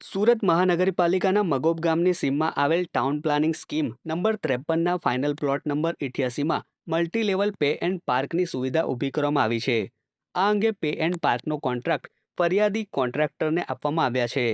સુરત મહાનગરપાલિકાના મગોબ ગામની સીમમાં આવેલ ટાઉન પ્લાનિંગ સ્કીમ નંબર ત્રેપનના ફાઇનલ પ્લોટ નંબર ઇઠ્યાસીમાં મલ્ટી લેવલ પે એન્ડ પાર્કની સુવિધા ઊભી કરવામાં આવી છે. આ અંગે પે એન્ડ પાર્કનો કોન્ટ્રાક્ટ ફરિયાદી કોન્ટ્રાક્ટરને આપવામાં આવ્યા છે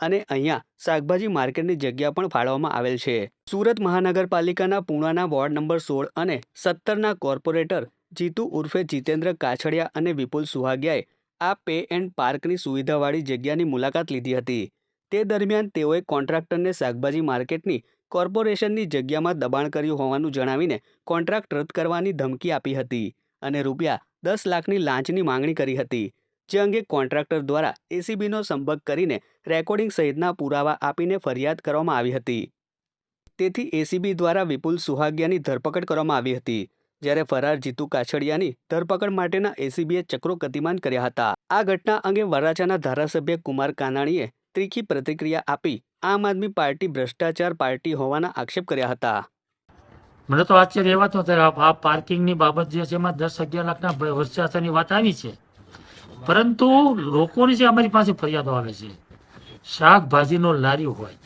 અને અહીંયા શાકભાજી માર્કેટની જગ્યા પણ ફાળવવામાં આવેલ છે. સુરત મહાનગરપાલિકાના પૂણાના વોર્ડ નંબર સોળ અને સત્તરના કોર્પોરેટર જીતુ ઉર્ફે જીતેન્દ્ર કાછડિયા અને વિપુલ સુહાગિયાએ આ પે એન્ડ પાર્કની સુવિધાવાળી જગ્યાની મુલાકાત લીધી હતી. તે દરમિયાન તેઓએ કોન્ટ્રાક્ટરને શાકભાજી માર્કેટની કોર્પોરેશનની જગ્યામાં દબાણ કર્યું હોવાનું જણાવીને કોન્ટ્રાક્ટ રદ કરવાની ધમકી આપી હતી અને રૂપિયા દસ લાખની લાંચની માંગણી કરી હતી. જે અંગે કોન્ટ્રાક્ટર દ્વારા એસીબીનો સંપર્ક કરીને રેકોર્ડિંગ સહિતના પુરાવા આપીને ફરિયાદ કરવામાં આવી હતી. તેથી એસીબી દ્વારા વિપુલ સુહાગિયાની ધરપકડ કરવામાં આવી હતી. જ્યારે ફરાર જીતુ કાછડિયાની ધરપકડ માટેના એસીબીએ ચક્રો ગતિમાન કર્યા હતા. આ ઘટના અંગે વરાછાના ધારાસભ્ય કુમાર કાનાણીએ ત્રીખી પ્રતિક્રિયા આપી આમ આદમી પાર્ટી ભ્રષ્ટાચાર પાર્ટી હોવાના આક્ષેપ કર્યા હતા. મને તો આશ્ચર્ય એવા તો આ પાર્કિંગની બાબત જે છે એમાં દસ અગિયાર લાખના ભ્રષ્ટાચારની વાત આવી છે. પરંતુ લોકોની જે અમારી પાસે ફરિયાદો આવે છે, શાકભાજીનો લારી હોય,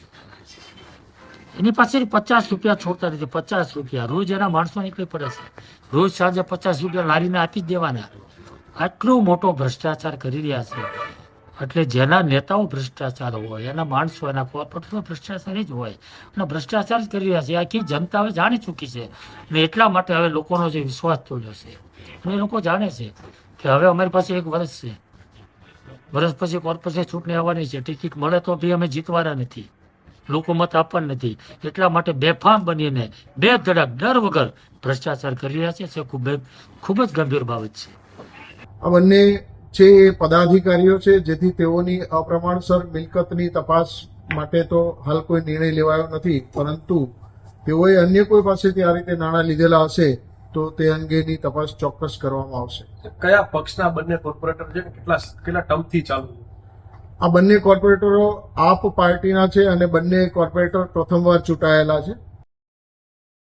એની પાસે પચાસ રૂપિયા છોડતા નથી. પચાસ રૂપિયા, રોજ એના માણસો નીકળી પડે છે. રોજ સાંજે પચાસ રૂપિયા લારીને આપી જ દેવાના. આટલો મોટો ભ્રષ્ટાચાર કરી રહ્યા છે. એટલે જેના નેતાઓ ભ્રષ્ટાચાર હોય, એના માણસો, એના કોર્પોરેટરો ભ્રષ્ટાચાર જ હોય. અને ભ્રષ્ટાચાર જ કરી રહ્યા છે. આખી જનતા હવે જાણી ચૂકી છે. અને એટલા માટે હવે લોકોનો જે વિશ્વાસ તોડ્યો છે. અને એ લોકો જાણે છે કે હવે અમારી પાસે એક વર્ષ છે. વર્ષ પછી કોર્પોરેશન ચૂંટણી આવવાની છે. ટિકિટ મળે તો બી અમે જીતવાના નથી. લોકો મત આપવાના નથી. એટલા માટે બેફામ બનીને બે ધડક ડર વગર ભ્રષ્ટાચાર કરી રહ્યા છે. ખૂબ ખૂબ જ ગંભીર બાબત છે. આ બંને છે એ પદાધિકારીઓ છે જેથી તેઓની અપ્રમાણસર મિલકતની તપાસ માટે તો હાલ કોઈ નિર્ણય લેવાયો નથી પરંતુ તેઓએ અન્ય કોઈ પાસેથી આ રીતે નાણાં લીધેલા હશે તો તે અંગેની તપાસ ચોક્કસ કરવામાં આવશે કયા પક્ષના બંને કોર્પોરેટર છે કેટલા કેટલા ટર્મથી ચાલુ છે? આ બંને કોર્પોરેટરો આપ પાર્ટીના છે અને બંને કોર્પોરેટર પ્રથમવાર ચૂંટાયેલા છે